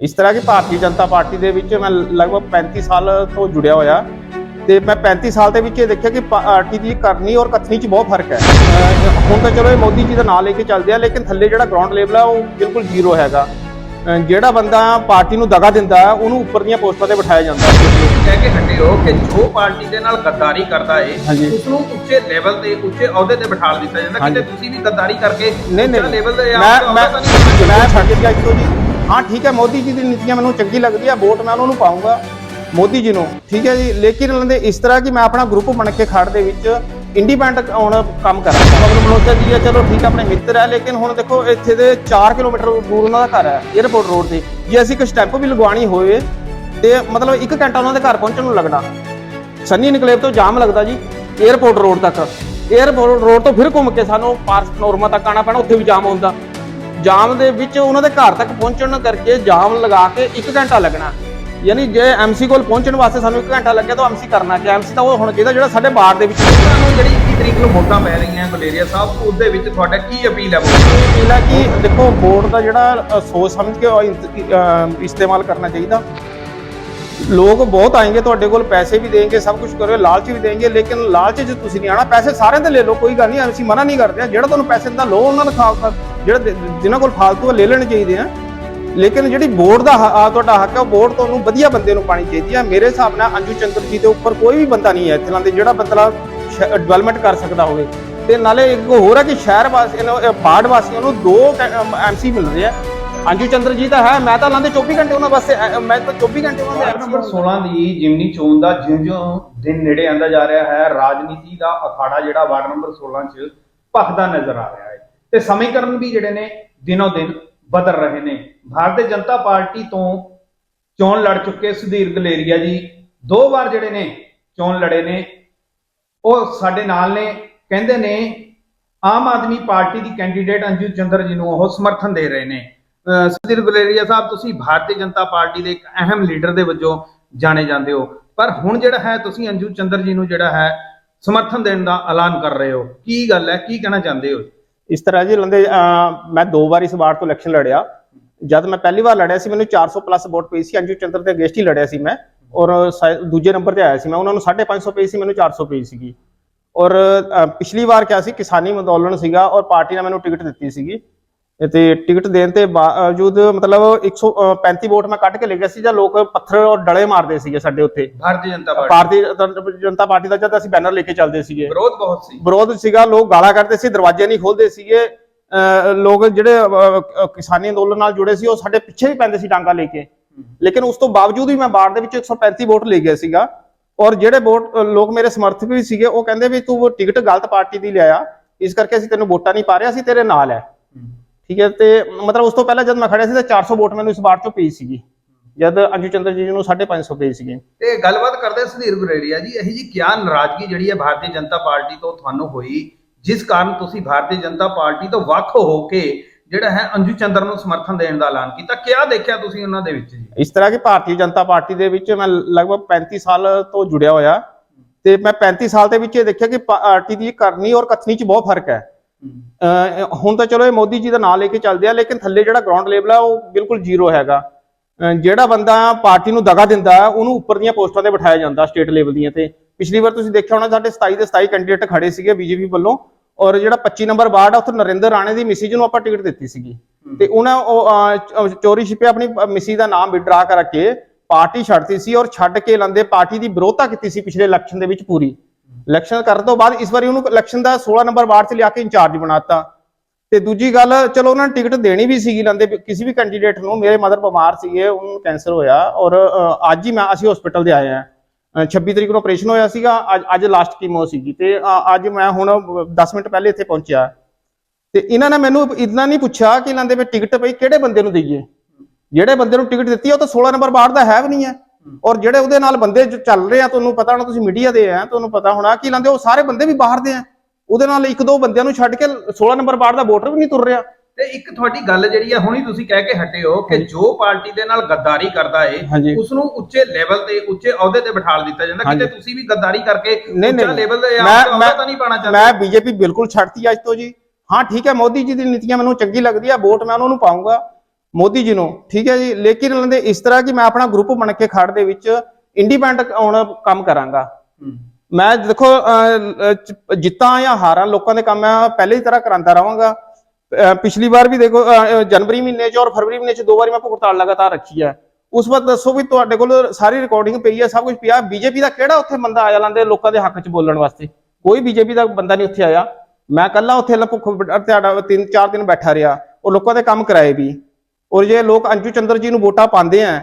ਇਸ ਤਰ੍ਹਾਂ ਕਿ ਭਾਰਤੀ ਜਨਤਾ ਪਾਰਟੀ ਦੇ ਵਿੱਚ ਮੈਂ ਲਗਭਗ 35 ਸਾਲ ਤੋਂ ਜੁੜਿਆ ਹੋਇਆ। ਤੇ ਮੈਂ 35 ਸਾਲ ਦੇ ਵਿੱਚ ਇਹ ਦੇਖਿਆ ਕਿ ਪਾਰਟੀ ਦੀ ਕਰਨੀ ਔਰ ਕਥਨੀ 'ਚ ਬਹੁਤ ਫ਼ਰਕ ਹੈ। ਹੁਣ ਤਾਂ ਚਲੋ ਇਹ ਮੋਦੀ ਜੀ ਦਾ ਨਾਂ ਲੈ ਕੇ ਚੱਲਦੇ ਆ ਲੇਕਿਨ ਥੱਲੇ ਜਿਹੜਾ ਗਰਾਊਂਡ ਲੈਵਲ ਹੈ ਉਹ ਬਿਲਕੁਲ ਜ਼ੀਰੋ ਹੈਗਾ। ਜਿਹੜਾ ਬੰਦਾ ਪਾਰਟੀ ਨੂੰ ਦਗਾ ਦਿੰਦਾ ਹੈ ਉਹਨੂੰ ਉੱਪਰ ਦੀਆਂ ਪੋਸਟਾਂ ਤੇ ਬਿਠਾਇਆ ਜਾਂਦਾ। ਹੈ ਕਹਿ ਕੇ ਹਟੇ ਹੋ ਕਿ ਜੋ ਪਾਰਟੀ ਦੇ ਨਾਲ ਗੱਦਾਰੀ ਕਰਦਾ ਏ। ਉਸ ਨੂੰ ਉੱਚੇ ਲੈਵਲ ਤੇ ਉੱਚੇ ਅਹੁਦੇ ਤੇ ਬਿਠਾ ਦਿੱਤਾ ਜਾਂਦਾ। ਕਿਤੇ ਤੁਸੀਂ ਵੀ ਗੱਦਾਰੀ ਕਰਕੇ ਨਹੀਂ ਨਹੀਂ ਲੈਵਲ ਤੇ ਆ ਮੈਂ ਮੈਂ ਮੈਂ ਛੱਡ ਗਿਆ ਇੱਥੋਂ ਜੀ? ਹਾਂ, ਠੀਕ ਹੈ, ਮੋਦੀ ਜੀ ਦੀ ਨੀਤੀਆਂ ਮੈਨੂੰ ਚੰਗੀ ਲੱਗਦੀ ਆ, ਵੋਟ ਮੈਂ ਉਹਨਾਂ ਨੂੰ ਪਾਉਂਗਾ ਮੋਦੀ ਜੀ ਨੂੰ, ਠੀਕ ਹੈ ਜੀ? ਲੇਕਿਨ ਲੰਦੇ ਇਸ ਤਰ੍ਹਾਂ ਕਿ ਮੈਂ ਆਪਣਾ ਗਰੁੱਪ ਬਣ ਕੇ ਖੜ ਦੇ ਵਿੱਚ ਇੰਡੀਪੈਂਡੈਂਟ ਆਉਣ ਕੰਮ ਕਰਾਂ। ਮਤਲਬ ਮਲੋਚਾ ਜੀ ਆ, ਚਲੋ ਠੀਕ ਹੈ ਆਪਣੇ ਮਿੱਤਰ ਹੈ ਲੇਕਿਨ ਹੁਣ ਦੇਖੋ, ਇੱਥੇ ਦੇ 4 ਕਿਲੋਮੀਟਰ ਦੂਰ ਉਹਨਾਂ ਦਾ ਘਰ ਹੈ 에어ਪੋਰਟ ਰੋਡ ਤੇ। ਜੇ ਅਸੀਂ ਕੋਈ ਸਟੈਪ ਵੀ ਲਗਵਾਣੀ ਹੋਵੇ, ਤੇ ਮਤਲਬ 1 ਘੰਟਾ ਉਹਨਾਂ ਦੇ ਘਰ ਪਹੁੰਚਣ ਨੂੰ ਲੱਗਣਾ। ਸੰਨੀ ਨਿਕਲੇਵ ਤੋਂ ਜਾਮ ਲੱਗਦਾ ਜੀ 에어ਪੋਰਟ ਰੋਡ ਤੱਕ। 에어ਪੋਰਟ ਰੋਡ ਤੋਂ ਫਿਰ ਘੁੰਮ ਕੇ ਸਾਨੂੰ ਪਾਰਸ ਨੋਰਮਾ ਤੱਕ ਆਣਾ ਪੈਣਾ, ਉੱਥੇ ਵੀ ਜਾਮ ਹੁੰਦਾ ਜਾਮ ਦੇ ਵਿੱਚ ਉਹਨਾਂ ਦੇ ਘਰ ਤੱਕ ਪਹੁੰਚਣ ਕਰਕੇ ਜਾਮ ਲਗਾ ਕੇ 1 ਘੰਟਾ ਲੱਗਣਾ। ਯਾਨੀ ਜੇ ਐਮਸੀ ਕੋਲ ਪਹੁੰਚਣ ਵਾਸਤੇ ਸਾਨੂੰ 1 ਘੰਟਾ ਲੱਗਿਆ ਤਾਂ ਐਮਸੀ ਕਰਨਾ ਕਿ ਐਮਸੀ ਤਾਂ ਉਹ ਹੋਣਾ ਚਾਹੀਦਾ ਜਿਹੜਾ ਸਾਡੇ ਬਾਰ ਦੇ ਵਿੱਚ ਤੁਹਾਨੂੰ ਜਿਹੜੀ 21 ਤਰੀਕ ਨੂੰ ਵੋਟਾਂ ਪੈ ਰਹੀਆਂ ਮਲੇਰੀਆ ਸਾਹਿਬ, ਉਹਦੇ ਵਿੱਚ ਤੁਹਾਡਾ ਕੀ ਅਪੀਲ ਹੈ? ਅਪੀਲ ਹੈ ਕਿ ਦੇਖੋ, ਵੋਟ ਦਾ ਜਿਹੜਾ ਸੋਚ ਸਮਝ ਕੇ ਉਹ ਇਸਤੇਮਾਲ ਕਰਨਾ ਚਾਹੀਦਾ। ਲੋਕ ਬਹੁਤ ਆਏਗੇ ਤੁਹਾਡੇ ਕੋਲ, ਪੈਸੇ ਵੀ ਦੇਣਗੇ, ਸਭ ਕੁਝ ਕਰੋਗੇ, ਲਾਲਚ ਵੀ ਦੇਣਗੇ, ਲੇਕਿਨ ਲਾਲਚ 'ਚ ਤੁਸੀਂ ਨਹੀਂ ਆਣਾ ਪੈਸੇ ਸਾਰਿਆਂ ਦੇ ਲੈ ਲਓ, ਕੋਈ ਗੱਲ ਨਹੀਂ ਅਸੀਂ ਮਨਾ ਨਹੀਂ ਕਰਦੇ ਹਾਂ। ਜਿਹੜਾ ਤੁਹਾਨੂੰ ਪੈਸੇ ਦਿੰਦਾ, ਲਓ ਉਹਨਾਂ ਨੂੰ ਖਾ ਜਿਹੜਾ ਜਿਨ੍ਹਾਂ ਕੋਲ ਫਾਲਤੂ ਆ ਲੈ ਲੈਣੇ ਚਾਹੀਦੇ ਆ ਲੇਕਿਨ ਜਿਹੜੀ ਬੋਰਡ ਦਾ ਆ ਤੁਹਾਡਾ ਹੱਕ ਹੈ ਬੋਰਡ ਤੁਹਾਨੂੰ ਵਧੀਆ ਬੰਦੇ ਨੂੰ ਪਾਣੀ ਚਾਹੀਦੀ ਹੈ ਮੇਰੇ ਹਿਸਾਬ ਨਾਲ ਅੰਜੂ ਚੰਦਰ ਜੀ ਦੇ ਉੱਪਰ ਕੋਈ ਵੀ ਬੰਦਾ ਨਹੀਂ ਹੈ ਇੱਥੇ ਦੇ ਜਿਹੜਾ ਬੰਦਾ ਡਿਵੈਲਪਮੈਂਟ ਕਰ ਸਕਦਾ ਹੋਵੇ। ਤੇ ਨਾਲੇ ਇੱਕ ਹੋਰ ਹੈ ਕਿ ਸ਼ਹਿਰ ਵਾਸੀਆਂ ਨੂੰ ਬਾੜ ਵਾਸੀਆਂ ਨੂੰ ਦੋ ਐਮਸੀ ਮਿਲ ਰਹੇ ਆ। ਅੰਜੂ ਚੰਦਰ ਜੀ ਤਾਂ ਹੈ ਮੈਂ ਤਾਂ ਲਾਂਦੇ 24 ਘੰਟੇ ਉਹਨਾਂ ਵਾਸਤੇ ਮੈਂ ਤਾਂ 24 ਘੰਟੇ ਉਹਨਾਂ ਦੇ ਨੰਬਰ MC 16 ਦੀ ਜਿਮਨੀ ਚੋਣ ਦਾ ਜਿਉਂ-ਜਿਉਂ ਦਿਨ ਨੇੜੇ ਆਂਦਾ ਜਾ ਰਿਹਾ ਹੈ ਰਾਜਨੀਤੀ ਦਾ ਅਖਾੜਾ ਜਿਹੜਾ ਵਾਰਡ ਨੰਬਰ 16 'ਚ ਭਖਦਾ ਨਜ਼ਰ ਆ ਰਿਹਾ ਹੈ। ਤੇ ਸਮੀਕਰਨ ਵੀ ਜਿਹੜੇ ਨੇ ਦਿਨੋ ਦਿਨ ਬਦਲ ਰਹੇ ਨੇ। ਭਾਰਤੀ ਜਨਤਾ ਪਾਰਟੀ ਤੋਂ ਚੋਣ ਲੜ ਚੁੱਕੇ ਸੁਧੀਰ ਗਲੇਰੀਆ ਜੀ। ਦੋ ਵਾਰ ਜਿਹੜੇ ਨੇ ਚੋਣ ਲੜੇ ਨੇ। ਉਹ ਸਾਡੇ ਨਾਲ ਨੇ। ਕਹਿੰਦੇ ਨੇ, ਆਮ ਆਦਮੀ ਪਾਰਟੀ ਦੀ ਕੈਂਡੀਡੇਟ ਅੰਜੂ ਚੰਦਰ ਜੀ ਨੂੰ ਉਹ ਸਮਰਥਨ ਦੇ ਰਹੇ ਨੇ। ਸੁਧੀਰ ਗੁਲੇਰੀਆ ਸਾਹਿਬ, ਤੁਸੀਂ ਭਾਰਤੀ ਜਨਤਾ ਪਾਰਟੀ ਦੇ ਇੱਕ ਅਹਿਮ ਲੀਡਰ ਦੇ ਵਜੋਂ ਜਾਣੇ ਜਾਂਦੇ ਹੋ। ਪਰ ਹੁਣ ਜਿਹੜਾ ਹੈ, ਤੁਸੀਂ ਅੰਜੂ ਚੰਦਰ ਜੀ ਨੂੰ ਜਿਹੜਾ ਹੈ ਸਮਰਥਨ ਦੇਣ ਦਾ ਐਲਾਨ ਕਰ ਰਹੇ ਹੋ। ਕੀ ਗੱਲ ਹੈ? ਕੀ ਕਹਿਣਾ ਚਾਹੁੰਦੇ ਹੋ? ਇਸ ਤਰ੍ਹਾਂ ਜੀ ਲੰਦੇ ਮੈਂ ਦੋ ਵਾਰ ਇਸ ਵਾਰ ਤੋਂ ਇਲੈਕਸ਼ਨ ਲੜਿਆ। ਜਦ ਮੈਂ ਪਹਿਲੀ ਵਾਰ ਲੜਿਆ ਸੀ, ਮੈਨੂੰ 400 ਪਲੱਸ ਵੋਟ ਪਈ ਸੀ ਅੰਜੂ ਚੰਦਰ ਦੇ ਅਗੇਂਸਟ ਹੀ ਲੜਿਆ ਸੀ ਮੈਂ। ਔਰ ਦੂਜੇ ਨੰਬਰ ਤੇ ਆਇਆ ਸੀ ਮੈਂ, ਉਹਨਾਂ ਨੂੰ 550 ਪਈ ਸੀ, ਮੈਨੂੰ 400 ਪਈ ਸੀਗੀ। ਔਰ ਪਿਛਲੀ ਵਾਰ ਕਿਆ ਸੀ, ਕਿਸਾਨੀ ਅੰਦੋਲਨ ਸੀਗਾ, ਔਰ ਪਾਰਟੀ ਨੇ ਮੈਨੂੰ ਟਿਕਟ ਦਿੱਤੀ ਸੀਗੀ। ਤੇ ਟਿਕਟ ਦੇਣ ਤੇ ਬਾਵਜੂਦ ਮਤਲਬ 135 ਵੋਟ ਮੈਂ ਕੱਢ ਕੇ ਲੈ ਗਿਆ ਸੀ ਜਾਂ ਲੋਕ ਪੱਥਰ ਔਰ ਡਲੇ ਮਾਰਦੇ ਸੀਗੇ ਸਾਡੇ ਉੱਥੇ ਭਾਰਤੀ ਜਨਤਾ ਪਾਰਟੀ। ਭਾਰਤੀ ਜਨਤਾ ਪਾਰਟੀ ਦਾ ਜਦ ਅਸੀਂ ਬੈਨਰ ਲੈ ਕੇ ਚੱਲਦੇ ਸੀਗੇ। ਵਿਰੋਧ ਬਹੁਤ ਸੀ। ਵਿਰੋਧ ਸੀਗਾ ਲੋਕ ਗਾਲਾਂ ਕੱਢਦੇ ਸੀ ਦਰਵਾਜ਼ੇ ਨਹੀਂ ਖੋਲਦੇ ਸੀਗੇ। ਲੋਕ ਜਿਹੜੇ ਕਿਸਾਨੀ ਅੰਦੋਲਨ ਨਾਲ ਜੁੜੇ ਸੀ ਉਹ ਸਾਡੇ ਪਿੱਛੇ ਵੀ ਪੈਂਦੇ ਸੀ ਡਾਂਗਾ ਲੈ ਕੇ। ਲੇਕਿਨ ਉਸ ਤੋਂ ਬਾਵਜੂਦ ਵੀ ਮੈਂ ਬਾੜ ਦੇ ਵਿੱਚ 135 ਵੋਟ ਲੈ ਗਿਆ ਸੀਗਾ। ਔਰ ਜਿਹੜੇ ਵੋਟ ਲੋਕ ਮੇਰੇ ਸਮਰਥਕ ਵੀ ਸੀਗੇ ਉਹ ਕਹਿੰਦੇ ਵੀ ਤੂੰ ਟਿਕਟ ਗਲਤ ਪਾਰਟੀ ਦੀ ਲਿਆਇਆ। ਇਸ ਕਰਕੇ ਅਸੀਂ ਤੈਨੂੰ ਵੋਟਾਂ ਨਹੀਂ ਪਾ ਰਹੇ ਅਸੀਂ ਤੇਰੇ ਨਾਲ ਹੈ ਠੀਕ ਹੈ ਤੇ ਮਤਲਬ ਉਸ ਤੋਂ ਪਹਿਲਾਂ ਜਦ ਮੈਂ ਖੜਿਆ ਸੀ ਤਾਂ 400 ਵੋਟ ਮੈਨੂੰ ਇਸ ਵਾਰ ਚੋਂ ਪਈ ਸੀਗੀ। ਜਦ ਅੰਜੂ ਚੰਦਰ ਜੀ ਨੂੰ 550 ਪਈ ਸੀਗੀ। ਤੇ ਗੱਲਬਾਤ ਕਰਦੇ ਸੁਧੀਰ ਗੁਲੇਰੀਆ ਜੀ ਇਹੀ ਜੀ ਕਿਆ ਨਾਰਾਜ਼ਗੀ ਜਿਹੜੀ ਹੈ ਭਾਰਤੀ ਜਨਤਾ ਪਾਰਟੀ ਤੋਂ ਤੁਹਾਨੂੰ ਹੋਈ ਜਿਸ ਕਾਰਨ ਤੁਸੀਂ ਭਾਰਤੀ ਜਨਤਾ ਪਾਰਟੀ ਤੋਂ ਵੱਖ ਹੋ ਕੇ ਜਿਹੜਾ ਹੈ ਅੰਜੂ ਚੰਦਰ ਨੂੰ ਸਮਰਥਨ ਦੇਣ ਦਾ ਐਲਾਨ ਕੀਤਾ ਕਿਆ ਦੇਖਿਆ ਤੁਸੀਂ ਉਹਨਾਂ ਦੇ ਵਿੱਚ ਜੀ? ਇਸ ਤਰ੍ਹਾਂ ਕਿ ਭਾਰਤੀ ਜਨਤਾ ਪਾਰਟੀ ਦੇ ਵਿੱਚ ਮੈਂ ਲਗਭਗ 35 ਸਾਲ ਤੋਂ ਜੁੜਿਆ ਹੋਇਆ ਤੇ ਮੈਂ 35 ਸਾਲ ਦੇ ਵਿੱਚ ਇਹ ਦੇਖਿਆ ਕਿ ਪਾਰਟੀ ਦੀ ਕਰਨੀ ਔਰ ਕਥਨੀ 'ਚ ਬਹੁਤ ਫ਼ਰਕ ਹੈ। ਹੁਣ ਤਾਂ ਚਲੋ ਇਹ ਮੋਦੀ ਜੀ ਦਾ ਨਾਂ ਲੈ ਕੇ ਚੱਲਦੇ ਆ ਲੇਕਿਨ ਥੱਲੇ ਜਿਹੜਾ ਗਰਾਊਂਡ ਲੈਵਲ ਹੈ ਉਹ ਬਿਲਕੁਲ ਜ਼ੀਰੋ ਹੈਗਾ। ਜਿਹੜਾ ਬੰਦਾ ਪਾਰਟੀ ਨੂੰ ਦਗਾ ਦਿੰਦਾ ਉਹਨੂੰ ਉੱਪਰ ਦੀਆਂ ਪੋਸਟਾਂ ਤੇ ਬਿਠਾਇਆ ਜਾਂਦਾ ਸਟੇਟ ਲੈਵਲ ਦੀਆਂ ਤੇ। ਪਿਛਲੀ ਵਾਰ ਤੁਸੀਂ ਦੇਖਿਆ ਹੋਣਾ ਸਾਡੇ 27 ਦੇ 27 ਕੈਂਡੀਡੇਟ ਖੜੇ ਸੀਗੇ ਬੀਜੇਪੀ ਵੱਲੋਂ ਔਰ ਜਿਹੜਾ 25 ਨੰਬਰ ਵਾਰਡ ਆ ਉੱਥੇ ਨਰਿੰਦਰ ਰਾਣੇ ਦੀ ਮਿਸੀ ਨੂੰ ਆਪਾਂ ਟਿਕਟ ਦਿੱਤੀ ਸੀਗੀ। ਤੇ ਉਹਨਾਂ ਉਹ ਚੋਰੀ ਛਿਪੇ ਆਪਣੀ ਮਿਸੀ ਦਾ ਨਾਮ ਵਿਡਰਾ ਕਰਕੇ ਪਾਰਟੀ ਛੱਡਤੀ ਸੀ ਔਰ ਛੱਡ ਕੇ ਲੰਦੇ ਪਾਰਟੀ ਦੀ ਵਿਰੋਧਤਾ ਕੀਤੀ ਸੀ ਪਿਛਲੇ ਇਲੈਕਸ਼ਨ ਦੇ ਵਿੱਚ ਪੂਰੀ। ਇਲੈਕਸ਼ਨ ਕਰਨ ਤੋਂ ਬਾਅਦ ਇਸ ਵਾਰੀ ਉਹਨੂੰ ਇਲੈਕਸ਼ਨ ਦਾ 16 ਨੰਬਰ ਵਾਰਡ 'ਚ ਲਿਆ ਕੇ ਇੰਚਾਰਜ ਬਣਾਤਾ ਤੇ ਦੂਜੀ ਗੱਲ ਚਲੋ ਉਹਨਾਂ ਨੇ ਟਿਕਟ ਦੇਣੀ ਵੀ ਸੀਗੀ ਲੰਦੇ ਕਿਸੇ ਵੀ ਕੈਂਡੀਡੇਟ ਨੂੰ ਮੇਰੇ ਮਦਰ ਬਿਮਾਰ ਸੀਗੇ ਉਹਨੂੰ ਨੂੰ ਕੈਂਸਰ ਹੋਇਆ ਔਰ ਅੱਜ ਹੀ ਮੈਂ ਅਸੀਂ ਹਸਪੀਟਲ ਦੇ ਆਏ ਆ 26 ਤਰੀਕ ਨੂੰ ਆਪਰੇਸ਼ਨ ਹੋਇਆ ਸੀਗਾ ਅੱਜ ਅੱਜ ਲਾਸਟ ਕੀਮੋ ਸੀਗੀ ਤੇ ਅ, ਅੱਜ ਮੈਂ ਹੁਣ 10 ਮਿੰਟ ਪਹਿਲੇ ਇੱਥੇ ਪਹੁੰਚਿਆ। ਤੇ ਇਹਨਾਂ ਨੇ ਮੈਨੂੰ ਇਤਨਾ ਨਹੀਂ ਪੁੱਛਿਆ ਕਿ ਇਹਨਾਂ ਦੇ ਵਿੱਚ ਟਿਕਟ ਪਈ ਕਿਹੜੇ ਬੰਦੇ ਨੂੰ ਦਈਏ? ਜਿਹੜੇ ਬੰਦੇ ਨੂੰ ਟਿਕਟ ਦਿੱਤੀ ਉਹ ਤਾਂ 16 ਨੰਬਰ ਵਾਰਡ ਦਾ ਹੈ ਵੀ ਨਹੀਂ ਹੈ। ਔਰ ਜਿਹੜੇ ਉਹਦੇ ਨਾਲ ਬੰਦੇ ਜੋ ਚੱਲ ਰਹੇ ਆ ਤੁਹਾਨੂੰ ਪਤਾ ਹੋਣਾ ਤੁਸੀਂ ਮੀਡੀਆ ਦੇ ਆ ਤੁਹਾਨੂੰ ਪਤਾ ਹੋਣਾ ਕਿ ਲਾਂਦੇ ਉਹ ਸਾਰੇ ਬੰਦੇ ਵੀ ਬਾਹਰ ਦੇ ਆ। ਉਹਦੇ ਨਾਲ ਇੱਕ ਦੋ ਬੰਦਿਆਂ ਨੂੰ ਛੱਡ ਕੇ 16 ਨੰਬਰ ਵਾਰਡ ਦਾ ਵੋਟਰ ਵੀ ਨਹੀਂ ਤੁਰ ਰਿਹਾ। ਤੇ ਇੱਕ ਤੁਹਾਡੀ ਗੱਲ ਜਿਹੜੀ ਹੈ ਹੁਣੀ ਤੁਸੀਂ ਕਹਿ ਕੇ ਹਟੇ ਹੋ ਕਿ ਜੋ ਪਾਰਟੀ ਦੇ ਨਾਲ ਗੱਦਾਰੀ ਕਰਦਾ ਏ। ਉਸ ਨੂੰ ਉੱਚੇ ਲੈਵਲ ਤੇ ਉੱਚੇ ਅਹੁਦੇ ਤੇ ਬਿਠਾ ਦਿੱਤਾ ਜਾਂਦਾ। ਕਿਤੇ। ਤੁਸੀਂ ਵੀ ਗੱਦਾਰੀ ਕਰਕੇ ਉੱਚਾ ਲੈਵਲ ਤੇ ਮੈਂ ਆਪ ਤਾਂ ਨਹੀਂ ਪਾਣਾ ਚਾਹੁੰਦੇ? ਮੈਂ ਬੀਜੇਪੀ ਬਿਲਕੁਲ ਛੱਡਤੀ ਅੱਜ ਤੋਂ ਜੀ। ਹਾਂ ਠੀਕ ਹੈ ਮੋਦੀ ਜੀ ਦੀ ਨੀਤੀਆਂ ਮੈਨੂੰ ਚੰਗੀ ਲੱਗਦੀ ਆ ਵੋਟ ਮੈਂ ਉਹਨਾਂ ਨੂੰ ਪਾਉਂਗਾ ਮੋਦੀ ਜੀ ਨੂੰ ਠੀਕ ਹੈ ਜੀ? ਲੇਕਿਨ ਇਹਨਾਂ ਦੇ ਇਸ ਤਰ੍ਹਾਂ ਕਿ ਮੈਂ ਆਪਣਾ ਗਰੁੱਪ ਬਣ ਕੇ ਖੜ ਦੇ ਵਿੱਚ ਇੰਡੀਪੈਂਡੈਂਟ ਹੁਣ ਕੰਮ ਕਰਾਂਗਾ। ਮੈਂ ਦੇਖੋ ਜਿੱਤਾਂ ਜਾਂ ਹਾਰਾਂ ਲੋਕਾਂ ਦੇ ਕੰਮ ਮੈਂ ਪਹਿਲੇ ਹੀ ਤਰ੍ਹਾਂ ਕਰਾਂਦਾ ਰਹਾਂਗਾ। ਪਿਛਲੀ ਵਾਰ ਵੀ ਦੇਖੋ ਜਨਵਰੀ ਮਹੀਨੇ 'ਚ ਔਰ ਫਰਵਰੀ ਮਹੀਨੇ 'ਚ ਦੋ ਵਾਰੀ ਮੈਂ ਹੜਤਾਲ ਲਗਾਤਾਰ ਰੱਖੀ ਹੈ। ਉਸ ਵਕਤ ਦੱਸੋ ਵੀ ਤੁਹਾਡੇ ਕੋਲ ਸਾਰੀ ਰਿਕਾਰਡਿੰਗ ਪਈ ਹੈ ਸਭ ਕੁਝ ਪਿਆ। ਬੀਜੇਪੀ ਦਾ ਕਿਹੜਾ ਉੱਥੇ ਬੰਦਾ ਆਇਆ ਲਾਂਦੇ ਲੋਕਾਂ ਦੇ ਹੱਕ 'ਚ ਬੋਲਣ ਵਾਸਤੇ? ਕੋਈ ਬੀਜੇਪੀ ਦਾ ਬੰਦਾ ਨਹੀਂ ਉੱਥੇ ਆਇਆ। ਮੈਂ ਕੱਲਾ ਉੱਥੇ ਭੁੱਖ ਤਿੰਨ ਚਾਰ ਦਿਨ ਬੈਠਾ ਰਿਹਾ। ਉਹ ਲੋਕਾਂ ਦੇ ਕੰਮ ਕਰਾਏ ਵੀ। ਔਰ ਜੇ ਲੋਕ ਅੰਜੂ ਚੰਦਰ ਜੀ ਨੂੰ ਵੋਟਾਂ ਪਾਉਂਦੇ ਆ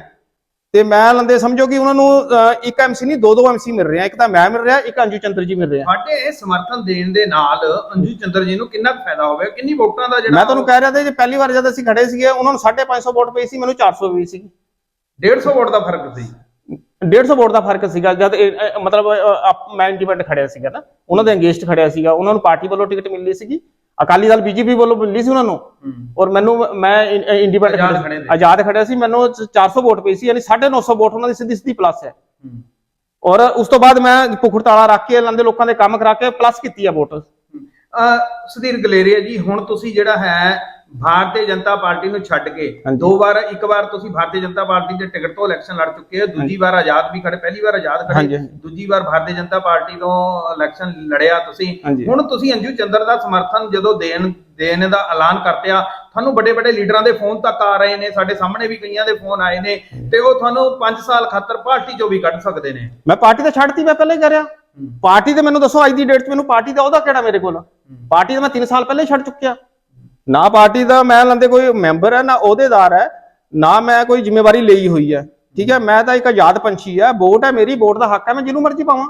ਤੇ ਮੈਂ ਲੰਦੇ ਸਮਝੋ ਕਿ ਉਹਨਾਂ ਨੂੰ ਇੱਕ ਐਮਸੀ ਨਹੀਂ ਦੋ ਦੋ ਐਮਸੀ ਮਿਲ ਰਹੇ ਆ ਇੱਕ ਤਾਂ ਮੈਂ ਮਿਲ ਰਿਹਾ ਇੱਕ ਅੰਜੂ ਚੰਦਰ ਜੀ ਮਿਲ ਰਿਹਾ ਇਹ ਸਮਰਥਨ ਦੇਣ ਦੇ ਨਾਲ ਅੰਜੂ ਚੰਦਰ ਜੀ ਨੂੰ ਕਿੰਨਾ ਫਾਇਦਾ ਹੋਵੇਗਾ ਕਿੰਨੀ ਵੋਟਾਂ ਦਾ ਜਿਹੜਾ ਮੈਂ ਤੁਹਾਨੂੰ ਕਹਿ ਰਿਹਾ ਸੀ ਜੇ ਪਹਿਲੀ ਵਾਰ ਜਦ ਅਸੀਂ ਖੜੇ ਸੀਗੇ ਉਹਨਾਂ ਨੂੰ 550 ਵੋਟ ਪਈ ਸੀ ਮੈਨੂੰ 400 ਪਈ ਸੀ। 150 ਵੋਟ ਦਾ ਫ਼ਰਕ ਸੀ। 150 ਵੋਟ ਦਾ ਫ਼ਰਕ ਸੀਗਾ ਜਦ ਮਤਲਬ ਮੈਂ ਇੰਡੀਪੈਂਡੈਂਟ ਖੜਿਆ ਸੀਗਾ ਨਾ ਉਹਨਾਂ ਦੇ ਅੰਗੇਜਡ ਖੜਿਆ ਸੀਗਾ ਉਹਨਾਂ ਨੂੰ ਪਾਰਟੀ ਵੱਲੋਂ ਟਿਕਟ ਮਿਲਣੀ ਸੀਗੀ। ਅਕਾਲੀ ਦਲ ਬੀਜੇਪੀ ਵੱਲੋਂ ਮਿਲਣੀ ਸੀ ਉਹਨਾਂ ਨੂੰ। ਔਰ ਮੈਨੂੰ ਮੈਂ ਇੰਡੀਪੈਂਡੈਂਟ ਆਜ਼ਾਦ ਖੜਿਆ ਸੀ। ਮੈਨੂੰ 400 ਵੋਟ ਪਈ ਸੀ ਯਾਨੀ 950 ਵੋਟ ਉਹਨਾਂ ਦੀ ਸਿੱਧੀ ਸਿੱਧੀ ਪਲੱਸ ਹੈ। ਔਰ ਉਸ ਤੋਂ ਬਾਅਦ ਮੈਂ ਭੁਖੜਤਾਲਾ ਰੱਖ ਕੇ ਲੰਦੇ ਲੋਕਾਂ ਦੇ ਕੰਮ ਕਰਾ ਕੇ ਪਲੱਸ ਕੀਤੀ ਆ ਵੋਟ। ਸੁਧੀਰ ਗਲੇਰੀਆ ਜੀ ਹੁਣ ਤੁਸੀਂ ਜਿਹੜਾ ਹੈ ਭਾਰਤੀ ਜਨਤਾ ਪਾਰਟੀ ਨੂੰ ਛੱਡ ਕੇ। ਦੋ ਵਾਰ ਇੱਕ ਵਾਰ ਤੁਸੀਂ ਭਾਰਤੀ ਜਨਤਾ ਪਾਰਟੀ ਦੇ ਟਿਕਟ ਤੋਂ ਇਲੈਕਸ਼ਨ ਲੜ ਚੁੱਕੇ ਹੋ ਦੂਜੀ ਵਾਰ ਆਜ਼ਾਦ ਵੀ ਖੜੇ ਪਹਿਲੀ ਵਾਰ ਆਜ਼ਾਦ ਖੜੇ। ਦੂਜੀ ਵਾਰ ਭਾਰਤੀ ਜਨਤਾ ਪਾਰਟੀ ਤੋਂ ਇਲੈਕਸ਼ਨ ਲੜਿਆ ਤੁਸੀਂ। ਹੁਣ ਤੁਸੀਂ ਅੰਜੂ ਚੰਦਰ ਦਾ ਸਮਰਥਨ ਜਦੋਂ ਦੇਣ ਦੇਣ ਦਾ ਐਲਾਨ ਕਰਤਿਆ ਤੁਹਾਨੂੰ ਵੱਡੇ ਵੱਡੇ ਲੀਡਰਾਂ ਦੇ ਫੋਨ ਤੱਕ ਆ ਰਹੇ ਨੇ ਸਾਡੇ ਸਾਹਮਣੇ ਵੀ ਕਈਆਂ ਦੇ ਫੋਨ ਆਏ ਨੇ ਤੇ ਉਹ ਤੁਹਾਨੂੰ 5 ਸਾਲ ਖਾਤਰ ਪਾਰਟੀ ਚੋਂ ਵੀ ਕੱਢ ਸਕਦੇ ਨੇ। ਮੈਂ ਪਾਰਟੀ ਤਾਂ ਛੱਡਤੀ ਮੈਂ ਪਹਿਲੇ ਹੀ ਕਰਿਆ ਪਾਰਟੀ ਤੇ ਮੈਨੂੰ ਦੱਸੋ ਅੱਜ ਦੀ ਡੇਟ 'ਚ ਮੈਨੂੰ ਪਾਰਟੀ ਦਾ ਉਹਦਾ ਕਿਹੜਾ ਮੇਰੇ ਕੋਲ? ਪਾਰਟੀ ਤਾਂ ਮੈਂ 3 ਸਾਲ ਪਹਿਲੇ ਹੀ ਛੱਡ ਚੁੱਕਿਆ। ਨਾ ਪਾਰਟੀ ਦਾ ਮੈਂ ਲੰਦੇ ਕੋਈ ਮੈਂਬਰ ਹੈ ਨਾ ਅਹੁਦੇਦਾਰ ਹੈ ਨਾ ਮੈਂ ਕੋਈ ਜ਼ਿੰਮੇਵਾਰੀ ਲਈ ਹੋਈ ਹੈ ਠੀਕ ਹੈ ਮੈਂ ਤਾਂ ਇੱਕ ਆਜ਼ਾਦ ਪੰਛੀ ਹੈ ਵੋਟ ਹੈ ਮੇਰੀ ਵੋਟ ਦਾ ਹੱਕ ਹੈ ਮੈਂ ਜਿਹਨੂੰ ਮਰਜ਼ੀ ਪਾਵਾਂ।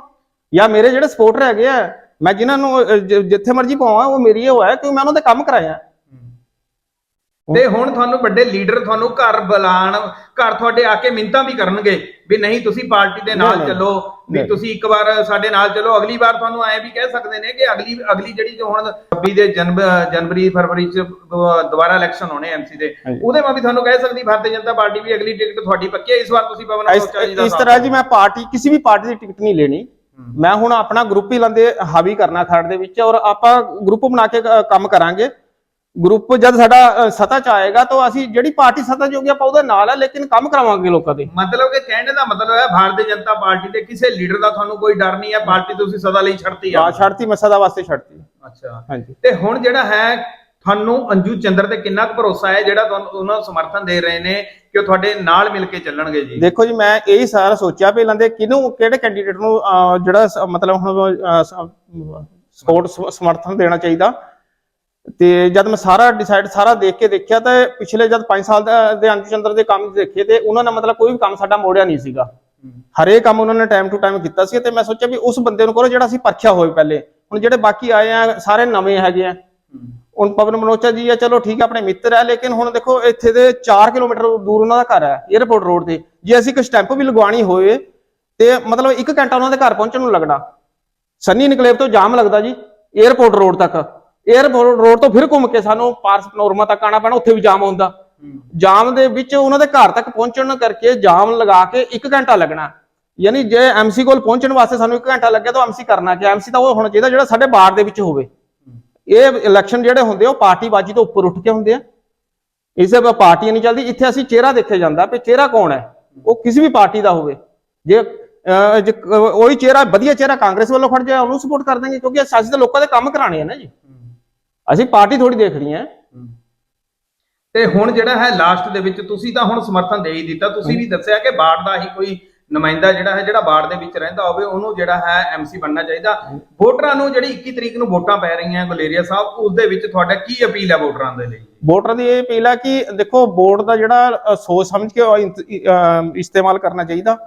ਜਾਂ ਮੇਰੇ ਜਿਹੜੇ ਸਪੋਰਟਰ ਹੈਗੇ ਆ, ਮੈਂ ਜਿਨ੍ਹਾਂ ਨੂੰ ਜਿੱਥੇ ਮਰਜ਼ੀ ਪਾਵਾਂ, ਉਹ ਮੇਰੀ ਉਹ ਹੈ ਕਿ ਮੈਂ ਉਹਨਾਂ ਦੇ ਕੰਮ ਕਰਾਇਆ। ਤੇ ਹੁਣ ਤੁਹਾਨੂੰ ਵੱਡੇ ਲੀਡਰ ਤੁਹਾਨੂੰ ਘਰ ਬੁਲਾਣ ਘਰ ਤੁਹਾਡੇ ਆ ਕੇ ਮਿੰਤਾਂ ਵੀ ਕਰਨਗੇ ਵੀ ਨਹੀਂ ਤੁਸੀਂ ਪਾਰਟੀ ਦੇ ਨਾਲ। ਚੱਲੋ ਵੀ। ਤੁਸੀਂ ਇੱਕ ਵਾਰ ਸਾਡੇ ਨਾਲ ਚੱਲੋ ਅਗਲੀ ਵਾਰ ਤੁਹਾਨੂੰ ਐ ਵੀ ਕਹਿ ਸਕਦੇ ਨੇ ਕਿ ਅਗਲੀ ਅਗਲੀ ਜਿਹੜੀ ਜੋ ਹੁਣ 26 ਦੇ ਜਨਵ ਜਨਵਰੀ ਫਰਵਰੀ ਚ ਦੁਬਾਰਾ ਇਲੈਕਸ਼ਨ ਹੋਣੇ ਐਮਸੀ ਦੇ। ਉਹਦੇ ਮੈਂ ਵੀ ਤੁਹਾਨੂੰ ਕਹਿ ਸਕਦੀ ਭਾਰਤੀ ਜਨਤਾ ਪਾਰਟੀ ਵੀ ਅਗਲੀ ਟਿਕਟ ਤੁਹਾਡੀ ਪੱਕੀ ਹੈ ਇਸ ਵਾਰ ਤੁਸੀਂ ਪਵਨ ਜੀ ਦਾ ਇਸ ਤਰ੍ਹਾਂ ਜੀ ਮੈਂ ਪਾਰਟੀ ਕਿਸੇ ਵੀ ਪਾਰਟੀ ਦੀ ਟਿਕਟ ਨਹੀਂ ਲੈਣੀ। ਮੈਂ ਹੁਣ ਆਪਣਾ ਗਰੁੱਪ ਹੀ ਲੰਦੇ ਹਾਵੀ ਕਰਨਾ ਖੜ ਦੇ ਵਿੱਚ ਔਰ ਆਪਾਂ ਗਰੁੱਪ ਬਣਾ ਕ- ਕੰਮ ਕਰਾਂਗੇ ਗਰੁੱਪ ਜਦ ਸਾਡਾ ਸੱਤਾ ਚ ਆਏਗਾ ਤਾਂ ਅਸੀਂ ਜਿਹੜੀ ਪਾਰਟੀ ਸੱਤਾ ਚ ਹੋਗੀ ਆਪਾਂ ਉਹਦੇ ਨਾਲ ਹੈ ਲੇਕਿਨ ਕੰਮ ਕਰਾਵਾਂਗੇ ਲੋਕਾਂ ਦੇ। ਮਤਲਬ ਕਿ ਕਹਿਣ ਦਾ ਮਤਲਬ ਹੈ ਭਾਰਤੀ ਜਨਤਾ ਪਾਰਟੀ ਦੇ ਕਿਸੇ ਲੀਡਰ ਦਾ ਤੁਹਾਨੂੰ ਕੋਈ ਡਰ ਨਹੀਂ ਹੈ ਪਾਰਟੀ ਤੁਸੀਂ ਸਦਾ ਲਈ ਛੱਡਤੀ ਆ। ਆ ਛੱਡਤੀ ਮੈਂ ਸਦਾ ਵਾਸਤੇ ਛੱਡਤੀ। ਅੱਛਾ। ਹਾਂਜੀ। ਤੇ ਹੁਣ ਜਿਹੜਾ ਹੈ ਤੁਹਾਨੂੰ ਅੰਜੂ ਚੰਦਰ ਤੇ ਕਿੰਨਾ ਕੁ ਭਰੋਸਾ ਹੈ ਜਿਹੜਾ ਤੁਹਾਨੂੰ ਉਹਨਾਂ ਨੂੰ ਸਮਰਥਨ ਦੇ ਰਹੇ ਨੇ ਕਿ ਉਹ ਤੁਹਾਡੇ ਨਾਲ ਮਿਲ ਕੇ ਚੱਲਣਗੇ ਜੀ? ਦੇਖੋ ਜੀ ਮੈਂ ਇਹੀ ਸਾਰਾ ਸੋਚਿਆ ਵੀ ਲੰਦੇ ਕਿਹਨੂੰ ਕਿਹੜੇ ਕੈਂਡੀਡੇਟ ਨੂੰ ਜਿਹੜਾ ਮਤਲਬ ਹੁਣ ਸਪੋਰਟ ਸਮਰਥਨ ਦੇਣਾ ਚਾਹੀਦਾ। ਤੇ ਜਦ ਮੈਂ ਸਾਰਾ ਡਿਸਾਈਡ ਸਾਰਾ ਦੇਖ ਕੇ ਦੇਖਿਆ ਤਾਂ ਪਿਛਲੇ ਜਦ 5 ਸਾਲ ਦੇ ਅੰਸ਼ ਚੰਦਰ ਦੇ ਕੰਮ ਦੇਖੇ ਤੇ ਉਹਨਾਂ ਨੇ ਮਤਲਬ ਕੋਈ ਵੀ ਕੰਮ ਸਾਡਾ ਮੋੜਿਆ ਨਹੀਂ ਸੀਗਾ। ਹਰੇਕ ਕੰਮ ਉਹਨਾਂ ਨੇ ਟਾਈਮ ਟੂ ਟਾਈਮ ਕੀਤਾ ਸੀ ਤੇ ਮੈਂ ਸੋਚਿਆ ਵੀ ਉਸ ਬੰਦੇ ਨੂੰ ਕਰੋ ਜਿਹੜਾ ਅਸੀਂ ਪਰਖਿਆ ਹੋਏ ਪਹਿਲੇ। ਹੁਣ ਜਿਹੜੇ ਬਾਕੀ ਆਏ ਆ ਸਾਰੇ ਨਵੇਂ ਹੈਗੇ ਆ। ਹੁਣ ਪਵਨ ਮਨੋਚਾ ਜੀ ਆ ਚਲੋ ਠੀਕ ਆ ਆਪਣੇ ਮਿੱਤਰ ਆ ਲੇਕਿਨ ਹੁਣ ਦੇਖੋ ਇੱਥੇ ਦੇ 4 ਕਿਲੋਮੀਟਰ ਦੂਰ ਉਹਨਾਂ ਦਾ ਘਰ ਹੈ 에어ਪੋਰਟ ਰੋਡ ਤੇ। ਜੇ ਅਸੀਂ ਇੱਕ ਸਟੈਂਪ ਵੀ ਲਗਵਾਣੀ ਹੋਵੇ ਤੇ ਮਤਲਬ 1 ਘੰਟਾ ਉਹਨਾਂ ਦੇ ਘਰ ਪਹੁੰਚਣ ਨੂੰ ਲੱਗਣਾ। ਸੰਨੀ ਨਿਕਲੇਵ ਤੋਂ ਜਾਮ ਲੱਗਦਾ ਜੀ 에어ਪੋਰਟ ਰੋਡ ਤੱਕ। 에어ਪੋਰਟ ਰੋਡ ਤੋਂ ਫਿਰ ਘੁੰਮ ਕੇ ਸਾਨੂੰ ਪਾਰਸ ਪਨੋਰਮਾ ਤੱਕ ਆਣਾ ਪੈਣਾ, ਉੱਥੇ ਵੀ ਜਾਮ ਹੁੰਦਾ। ਜਾਮ ਦੇ ਵਿੱਚ ਉਹਨਾਂ ਦੇ ਘਰ ਤੱਕ ਪਹੁੰਚਣ ਕਰਕੇ ਜਾਮ ਲਗਾ ਕੇ 1 ਘੰਟਾ ਲੱਗਣਾ। ਯਾਨੀ ਜੇ ਐਮਸੀ ਕੋਲ ਪਹੁੰਚਣ ਵਾਸਤੇ ਸਾਨੂੰ 1 ਘੰਟਾ ਲੱਗਿਆ ਤਾਂ ਐਮਸੀ ਕਰਨਾ ਕਿ ਐਮਸੀ ਤਾਂ ਉਹ ਹੋਣਾ ਚਾਹੀਦਾ ਜਿਹੜਾ ਸਾਡੇ ਬਾਰ ਦੇ ਵਿੱਚ ਹੋਵੇ। ਇਹ ਇਲੈਕਸ਼ਨ ਜਿਹੜੇ ਹੁੰਦੇ ਆ, ਉਹ ਪਾਰਟੀਬਾਜ਼ੀ ਤੋਂ ਉੱਪਰ ਉੱਠ ਕੇ ਹੁੰਦੇ ਆ। ਇਸੇ ਪ- ਪਾਰਟੀਆਂ ਨਹੀਂ ਚੱਲਦੀ ਇੱਥੇ ਅਸੀਂ ਚਿਹਰਾ ਦੇਖਿਆ ਜਾਂਦਾ ਵੀ ਚਿਹਰਾ ਕੌਣ ਹੈ? ਉਹ ਕਿਸੇ ਵੀ ਪਾਰਟੀ ਦਾ ਹੋਵੇ। ਜੇ ਉਹੀ ਚਿਹਰਾ, ਵਧੀਆ ਚਿਹਰਾ ਕਾਂਗਰਸ ਵੱਲੋਂ ਖੜ ਜਾਏ, ਉਹਨੂੰ ਸਪੋਰਟ ਕਰ ਦਾਂਗੇ ਕਿਉਂਕਿ ਅਸੀਂ ਤਾਂ ਲੋਕਾਂ ਦੇ ਕੰਮ ਕਰਾਣੇ ਆ ਨਾ ਜੀ। ਅਸੀਂ ਪਾਰਟੀ ਥੋੜੀ ਦੇਖਣੀ ਹੈ। ਤੇ ਹੁਣ ਜਿਹੜਾ ਹੈ ਲਾਸਟ ਦੇ ਵਿੱਚ ਤੁਸੀਂ ਤਾਂ ਹੁਣ ਸਮਰਥਨ ਦੇ ਹੀ ਦਿੱਤਾ। ਤੁਸੀਂ ਵੀ ਦੱਸਿਆ ਕਿ ਬਾੜ ਦਾ ਹੀ ਕੋਈ ਨੁਮਾਇੰਦਾ ਜਿਹੜਾ ਹੈ ਜਿਹੜਾ ਬਾੜ ਦੇ ਵਿੱਚ ਰਹਿੰਦਾ ਹੋਵੇ ਉਹਨੂੰ ਜਿਹੜਾ ਹੈ ਐਮਸੀ ਬਣਨਾ ਚਾਹੀਦਾ। ਵੋਟਰਾਂ ਨੂੰ ਜਿਹੜੀ 21 ਤਰੀਕ ਨੂੰ ਵੋਟਾਂ ਪੈ ਰਹੀਆਂ ਗੁਲੇਰੀਆ ਸਾਹਿਬ ਉਸ ਦੇ ਵਿੱਚ ਤੁਹਾਡਾ ਕੀ ਅਪੀਲ ਹੈ ਵੋਟਰਾਂ ਦੇ ਲਈ? ਵੋਟਰ ਦੀ ਇਹ ਅਪੀਲ ਹੈ ਕਿ ਦੇਖੋ ਵੋਟ ਦਾ ਜਿਹੜਾ ਸੋਚ ਸਮਝ ਕੇ ਇਸਤੇਮਾਲ ਕਰਨਾ ਚਾਹੀਦਾ।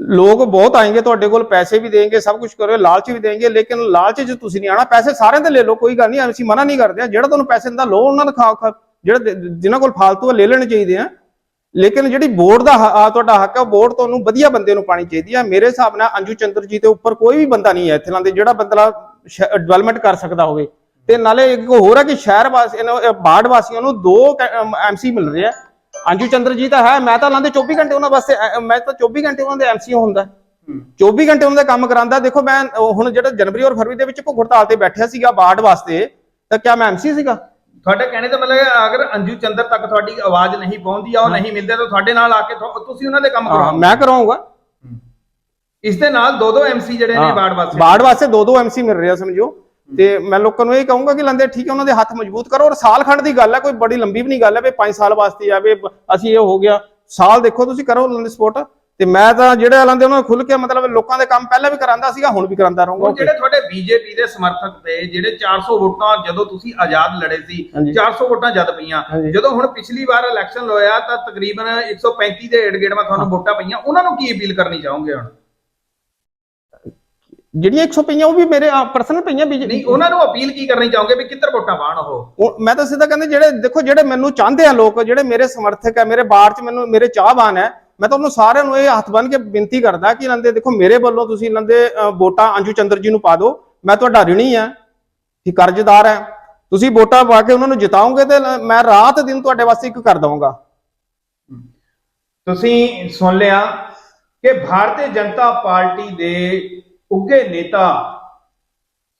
ਲੋਕ ਬਹੁਤ ਆਏਗੇ, ਤੁਹਾਡੇ ਕੋਲ ਪੈਸੇ ਵੀ ਦੇਣਗੇ, ਸਭ ਕੁਝ ਕਰੋ ਲਾਲਚ ਵੀ ਦੇਣਗੇ, ਲੇਕਿਨ ਲਾਲਚ 'ਚ ਤੁਸੀਂ ਨਹੀਂ ਆਣਾ ਪੈਸੇ ਸਾਰਿਆਂ ਦੇ ਲੈ ਲਓ, ਕੋਈ ਗੱਲ ਨਹੀਂ, ਅਸੀਂ ਮਨਾ ਨਹੀਂ ਕਰਦੇ ਹਾਂ। ਜਿਹੜਾ ਤੁਹਾਨੂੰ ਪੈਸੇ ਦਿੰਦਾ ਲੋ ਉਹਨਾਂ ਦਾ ਖਾਓ ਖਾ ਜਿਹੜਾ ਜਿਨ੍ਹਾਂ ਕੋਲ ਫਾਲਤੂ ਆ, ਲੈ ਲੈਣੇ ਚਾਹੀਦੇ ਆ। ਲੇਕਿਨ ਜਿਹੜੀ ਬੋਰਡ ਦਾ ਤੁਹਾਡਾ ਹੱਕ ਹੈ ਬੋਰਡ ਤੁਹਾਨੂੰ ਵਧੀਆ ਬੰਦੇ ਨੂੰ ਪਾਣੀ ਚਾਹੀਦੀ ਹੈ ਮੇਰੇ ਹਿਸਾਬ ਨਾਲ ਅੰਜੂ ਚੰਦਰ ਜੀ ਦੇ ਉੱਪਰ ਕੋਈ ਵੀ ਬੰਦਾ ਨਹੀਂ ਹੈ ਇੱਥੇ ਨਾਲ ਦੇ, ਜਿਹੜਾ ਬੰਦਾ ਡਿਵੈਲਪਮੈਂਟ ਕਰ ਸਕਦਾ ਹੋਵੇ। ਤੇ ਨਾਲੇ ਇੱਕ ਹੋਰ ਹੈ ਕਿ ਸ਼ਹਿਰ ਵਾਸੀਆਂ ਨੂੰ ਬਾੜ ਵਾਸੀਆਂ ਨੂੰ ਦੋ ਐਮਸੀ ਮਿਲ ਰਹੇ ਆ। ਅੰਜੂ ਚੰਦਰ ਜੀ ਤਾਂ ਹੈ ਮੈਂ ਤਾਂ ਲਾਂਦੇ 24 ਘੰਟੇ ਉਹਨਾਂ ਵਾਸਤੇ ਮੈਂ ਤਾਂ 24 ਘੰਟੇ ਉਹਨਾਂ ਦੇ ਐਮਸੀ ਹੁੰਦਾ। 24 ਘੰਟੇ ਉਹਨਾਂ ਦਾ ਕੰਮ ਕਰਾਂਦਾ ਦੇਖੋ ਮੈਂ ਹੁਣ ਜਿਹੜਾ ਜਨਵਰੀ ਔਰ ਫਰਵਰੀ ਦੇ ਵਿੱਚ ਭੁੱਖ ਹੜਤਾਲ ਤੇ ਬੈਠਿਆ ਸੀਗਾ ਬਾੜ ਵਾਸਤੇ ਤਾਂ ਕਿਆ ਮੈਂ ਐਮਸੀ ਸੀਗਾ? ਤੁਹਾਡੇ ਕਹਿਣੇ ਦਾ ਮਤਲਬ ਹੈ ਅਗਰ ਅੰਜੂ ਚੰਦਰ ਤੱਕ ਤੁਹਾਡੀ ਆਵਾਜ਼ ਨਹੀਂ ਪਹੁੰਚਦੀ ਆ ਉਹ ਨਹੀਂ ਮਿਲਦੇ ਤਾਂ ਤੁਹਾਡੇ ਨਾਲ ਆ ਕੇ ਤੁਹਾ- ਤੁਸੀਂ ਉਹਨਾਂ ਦੇ ਕੰਮ ਹਾਂ, ਕਰਾਓ ਮੈਂ ਕਰਾਉਂਗਾ। ਇਸ ਦੇ ਨਾਲ ਦੋ ਦੋ ਐਮਸੀ ਜਿਹੜੇ ਨੇ ਵਾਰਡ ਵਾਸਤੇ। ਬਾੜ ਵਾਸਤੇ ਦੋ ਦੋ ਐਮਸੀ ਮਿਲ ਰਿਹਾ ਸਮਝੋ। ਤੇ ਮੈਂ ਲੋਕਾਂ ਨੂੰ ਇਹ ਕਹੂੰਗਾ ਕਿ ਲੰਦੇ ਠੀਕ ਹੈ ਉਹਨਾਂ ਦੇ ਹੱਥ ਮਜ਼ਬੂਤ ਕਰੋ ਔਰ ਸਾਲ ਖੰਡ ਦੀ ਗੱਲ ਹੈ ਕੋਈ ਬੜੀ ਲੰਬੀ ਵੀ ਨਹੀਂ ਗੱਲ ਹੈ ਵੀ 5 ਸਾਲ ਵਾਸਤੇ ਆਵੇ ਅਸੀਂ ਇਹ ਹੋ ਗਿਆ। ਸਾਲ ਦੇਖੋ ਤੁਸੀਂ ਕਰੋ ਲੰਦੇ ਸਪੋਰਟ ਤੇ ਮੈਂ ਤਾਂ ਜਿਹੜੇ ਲੰਦੇ ਉਹਨਾਂ ਨੂੰ ਖੁੱਲ ਕੇ ਮਤਲਬ ਲੋਕਾਂ ਦੇ ਕੰਮ ਪਹਿਲਾਂ ਵੀ ਕਰਾਂਦਾ ਸੀਗਾ ਹੁਣ ਵੀ ਕਰਾਂਦਾ ਰਹੂੰਗਾ। ਜਿਹੜੇ ਤੁਹਾਡੇ ਬੀਜੇਪੀ ਦੇ ਸਮਰਥਕ ਤੇ ਜਿਹੜੇ 400 ਵੋਟਾਂ ਜਦੋਂ ਤੁਸੀਂ ਆਜ਼ਾਦ ਲੜੇ ਸੀ ਹਾਂਜੀ। 400 ਵੋਟਾਂ ਜਦ ਪਈਆਂ। ਜਦੋਂ ਹੁਣ ਪਿਛਲੀ ਵਾਰ ਇਲੈਕਸ਼ਨ ਹੋਇਆ ਤਾਂ ਤਕਰੀਬਨ 135 ਦੇ ਏੜ ਗੇੜ ਮੈਂ ਤੁਹਾਨੂੰ ਵੋਟਾਂ ਪਈਆਂ ਉਹਨਾਂ ਨੂੰ ਕੀ ਅਪੀਲ ਕਰਨੀ ਚਾਹੋਗੇ ਹੁਣ? ਜਿਹੜੀਆਂ 100 ਪਈਆਂ ਉਹ ਵੀ ਮੇਰੇ ਪਰਸਨਲ ਪਈਆਂ ਨਹੀਂ ਬੀਜੇਪੀ ਉਹਨਾਂ ਨੂੰ ਅਪੀਲ ਕੀ ਕਰਨੀ ਚਾਹੋਗੇ ਵੀ ਕਿੱਧਰ ਵੋਟਾਂ ਪਾਣ ਉਹ? ਮੈਂ ਤਾਂ ਸਿੱਧਾ ਕਹਿੰਦੇ ਜਿਹੜੇ ਦੇਖੋ ਜਿਹੜੇ ਮੈਨੂੰ ਚਾਹੁੰਦੇ ਆ ਲੋਕ ਜਿਹੜੇ ਮੇਰੇ ਸਮਰਥਕ ਹੈ ਮੇਰੇ ਬਾੜ ਚ ਮੈਨੂੰ ਮੇਰੇ ਚਾਹਵਾਨ ਹੈ ਮੈਂ ਤਾਂ ਉਹਨੂੰ ਸਾਰਿਆਂ ਨੂੰ ਇਹ ਹੱਥ ਬੰਨ ਕੇ ਬੇਨਤੀ ਕਰਦਾ ਕਿ ਲੰਦੇ ਦੇਖੋ ਮੇਰੇ ਵੱਲੋਂ ਤੁਸੀਂ ਲੰਦੇ ਅ, ਵੋਟਾਂ ਅੰਜੂ ਚੰਦਰ ਜੀ ਨੂੰ ਪਾ ਦਿਓ। ਮੈਂ ਤੁਹਾਡਾ ਰਿਣੀ ਆ ਕਿ ਕਰਜ਼ਦਾਰ ਹੈ ਤੁਸੀਂ ਵੋਟਾਂ ਪਾ ਕੇ ਉਹਨਾਂ ਨੂੰ ਜਿਤਾਓਗੇ ਤੇ ਮੈਂ ਰਾਤ ਦਿਨ ਤੁਹਾਡੇ ਵਾਸਤੇ ਇੱਕ ਕਰ ਦਵਾਂਗਾ। ਤੁਸੀਂ ਸੁਣ ਲਿਆ ਕਿ ਭਾਰਤੀ ਜਨਤਾ ਪਾਰਟੀ ਦੇ ਉੱਘੇ ਨੇਤਾ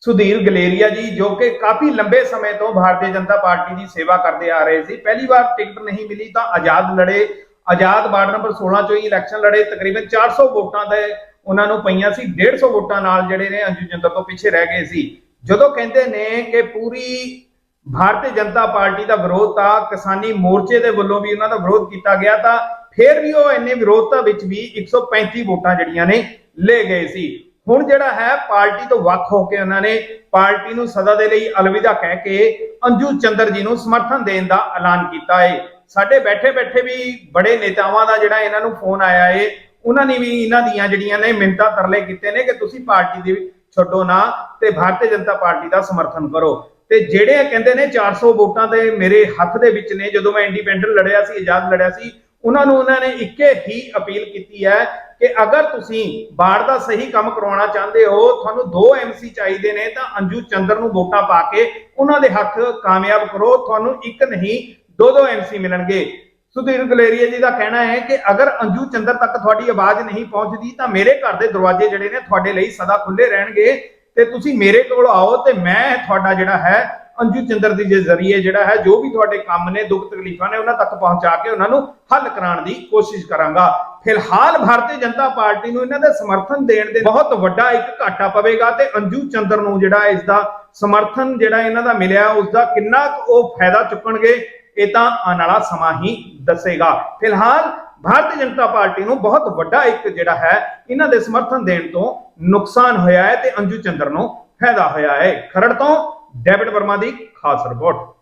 ਸੁਧੀਰ ਗਲੇਰੀਆ ਜੀ, ਜੋ ਕਿ ਕਾਫੀ ਲੰਬੇ ਸਮੇਂ ਤੋਂ ਭਾਰਤੀ ਜਨਤਾ ਪਾਰਟੀ ਦੀ ਸੇਵਾ ਕਰਦੇ ਆ ਰਹੇ ਸੀ। ਪਹਿਲੀ ਵਾਰ ਟਿਕਟ ਨਹੀਂ ਮਿਲੀ ਤਾਂ ਆਜ਼ਾਦ ਲੜੇ। ਆਜ਼ਾਦ ਵਾਰਡ ਨੰਬਰ 16 ਚੋਂ ਹੀ ਇਲੈਕਸ਼ਨ ਲੜੇ। ਤਕਰੀਬਨ 400 ਵੋਟਾਂ ਦੇ ਉਹਨਾਂ ਨੂੰ ਪਈਆਂ ਸੀ। 150 ਵੋਟਾਂ ਨਾਲ ਜਿਹੜੇ ਨੇ ਅੰਜੂ ਜਿੰਦਰ ਤੋਂ ਪਿੱਛੇ ਰਹਿ ਗਏ ਸੀ। ਜਦੋਂ ਕਹਿੰਦੇ ਨੇ ਕਿ ਪੂਰੀ ਭਾਰਤੀ ਜਨਤਾ ਪਾਰਟੀ ਦਾ ਵਿਰੋਧ ਤਾਂ ਕਿਸਾਨੀ ਮੋਰਚੇ ਦੇ ਵੱਲੋਂ ਵੀ ਉਹਨਾਂ ਦਾ ਵਿਰੋਧ ਕੀਤਾ ਗਿਆ ਤਾਂ ਫਿਰ ਵੀ ਉਹ ਇੰਨੇ ਵਿਰੋਧਤਾ ਵਿੱਚ ਵੀ 135 ਵੋਟਾਂ ਜਿਹੜੀਆਂ ਨੇ ਲੈ ਗਏ ਸੀ। ਹੁਣ ਜਿਹੜਾ ਹੈ ਪਾਰਟੀ ਤੋਂ ਵੱਖ ਹੋ ਕੇ ਉਹਨਾਂ ਨੇ ਪਾਰਟੀ ਨੂੰ ਸਦਾ ਦੇ ਲਈ ਅਲਵਿਦਾ ਕਹਿ ਕੇ ਅੰਜੂ ਚੰਦਰ ਜੀ ਨੂੰ ਸਮਰਥਨ ਦੇਣ ਦਾ ਐਲਾਨ ਕੀਤਾ ਹੈ ਸਾਡੇ ਬੈਠੇ ਬੈਠੇ ਵੀ ਬੜੇ ਨੇਤਾਵਾਂ ਦਾ ਜਿਹੜਾ ਇਹਨਾਂ ਨੂੰ ਫੋਨ ਆਇਆ ਹੈ ਉਹਨਾਂ ਨੇ ਵੀ ਇਹਨਾਂ ਦੀਆਂ ਜਿਹੜੀਆਂ ਨੇ ਮਿੰਤਾ ਤਰਲੇ ਕੀਤੇ ਨੇ ਕਿ ਤੁਸੀਂ ਪਾਰਟੀ ਦੀ ਛੱਡੋ ਨਾ ਤੇ ਭਾਰਤੀ ਜਨਤਾ ਪਾਰਟੀ ਦਾ ਸਮਰਥਨ ਕਰੋ। ਤੇ ਜਿਹੜੇ ਕਹਿੰਦੇ ਨੇ 400 ਵੋਟਾਂ ਦੇ ਮੇਰੇ ਹੱਥ ਦੇ ਵਿੱਚ ਨੇ, ਜਦੋਂ ਮੈਂ ਇੰਡੀਪੈਂਡੈਂਟ ਲੜਿਆ ਸੀ, ਆਜ਼ਾਦ ਲੜਿਆ ਸੀ, ਉਹਨਾਂ ਨੂੰ ਉਹਨਾਂ ਨੇ ਇੱਕੇ ਹੀ ਅਪੀਲ ਕੀਤੀ ਹੈ ਕਿ ਅਗਰ ਤੁਸੀਂ ਬਾੜ ਦਾ ਸਹੀ ਕੰਮ ਕਰਵਾਉਣਾ ਚਾਹੁੰਦੇ ਹੋ, ਤੁਹਾਨੂੰ ਦੋ ਐਮਸੀ ਚਾਹੀਦੇ ਨੇ, ਤਾਂ ਅੰਜੂ ਚੰਦਰ ਨੂੰ ਵੋਟਾਂ ਪਾ ਕੇ ਉਹਨਾਂ ਦੇ ਹੱਥ ਕਾਮਯਾਬ ਕਰੋ। ਤੁਹਾਨੂੰ ਇੱਕ ਨਹੀਂ, ਦੋ ਦੋ ਐਮਸੀ ਮਿਲਣਗੇ। ਸੁਧੀਰ ਗਲੇਰੀਆ ਜੀ ਦਾ ਕਹਿਣਾ ਹੈ ਕਿ ਅਗਰ ਅੰਜੂ ਚੰਦਰ ਤੱਕ ਤੁਹਾਡੀ ਆਵਾਜ਼ ਨਹੀਂ ਪਹੁੰਚਦੀ, ਤਾਂ ਮੇਰੇ ਘਰ ਦੇ ਦਰਵਾਜ਼ੇ ਜਿਹੜੇ ਨੇ ਤੁਹਾਡੇ ਲਈ ਸਦਾ ਖੁੱਲੇ ਰਹਿਣਗੇ। ਤੇ ਤੁਸੀਂ ਮੇਰੇ ਕੋਲ ਆਓ ਤੇ ਮੈਂ ਤੁਹਾਡਾ ਜਿਹੜਾ ਹੈ ਅੰਜੂ ਚੰਦਰ ਦੀ ਜੇ ਜ਼ਰੀਏ ਜਿਹੜਾ ਹੈ, ਜੋ ਵੀ ਤੁਹਾਡੇ ਕੰਮ ਨੇ, ਦੁੱਖ ਤਕਲੀਫਾਂ ਨੇ, ਉਹਨਾਂ ਤੱਕ ਪਹੁੰਚਾ ਕੇ ਉਹਨਾਂ ਨੂੰ ਹੱਲ ਕਰਾਉਣ ਦੀ ਕੋਸ਼ਿਸ਼ ਕਰਾਂਗਾ। ਫਿਲਹਾਲ ਭਾਰਤੀ ਜਨਤਾ ਪਾਰਟੀ ਨੂੰ ਇਹਨਾਂ ਦੇ ਸਮਰਥਨ ਦੇਣ ਦੇ ਬਹੁਤ ਵੱਡਾ ਇੱਕ ਘਾਟਾ ਪਵੇਗਾ ਤੇ ਅੰਜੂ ਚੰਦਰ ਨੂੰ ਜਿਹੜਾ ਇਸ ਦਾ ਸਮਰਥਨ ਜਿਹੜਾ ਇਹਨਾਂ ਦਾ ਮਿਲਿਆ ਉਸ ਦਾ ਕਿੰਨਾ ਕੁ ਉਹ ਫਾਇਦਾ ਚੁੱਕਣਗੇ, ਇਹ ਤਾਂ ਆਉਣ ਵਾਲਾ ਸਮਾਂ ਹੀ ਦੱਸੇਗਾ। ਫਿਲਹਾਲ ਭਾਰਤੀ ਜਨਤਾ ਪਾਰਟੀ ਨੂੰ ਬਹੁਤ ਵੱਡਾ ਇੱਕ ਜਿਹੜਾ ਹੈ, ਇਹਨਾਂ ਦੇ ਸਮਰਥਨ ਦੇਣ ਤੋਂ ਨੁਕਸਾਨ ਹੋਇਆ ਹੈ ਤੇ ਅੰਜੂ ਚੰਦਰ ਨੂੰ ਫਾਇਦਾ ਹੋਇਆ ਹੈ। ਖਰੜ ਤੋਂ ਡੇਵਿਡ ਵਰਮਾ ਦੀ ਖਾਸ ਰਿਪੋਰਟ।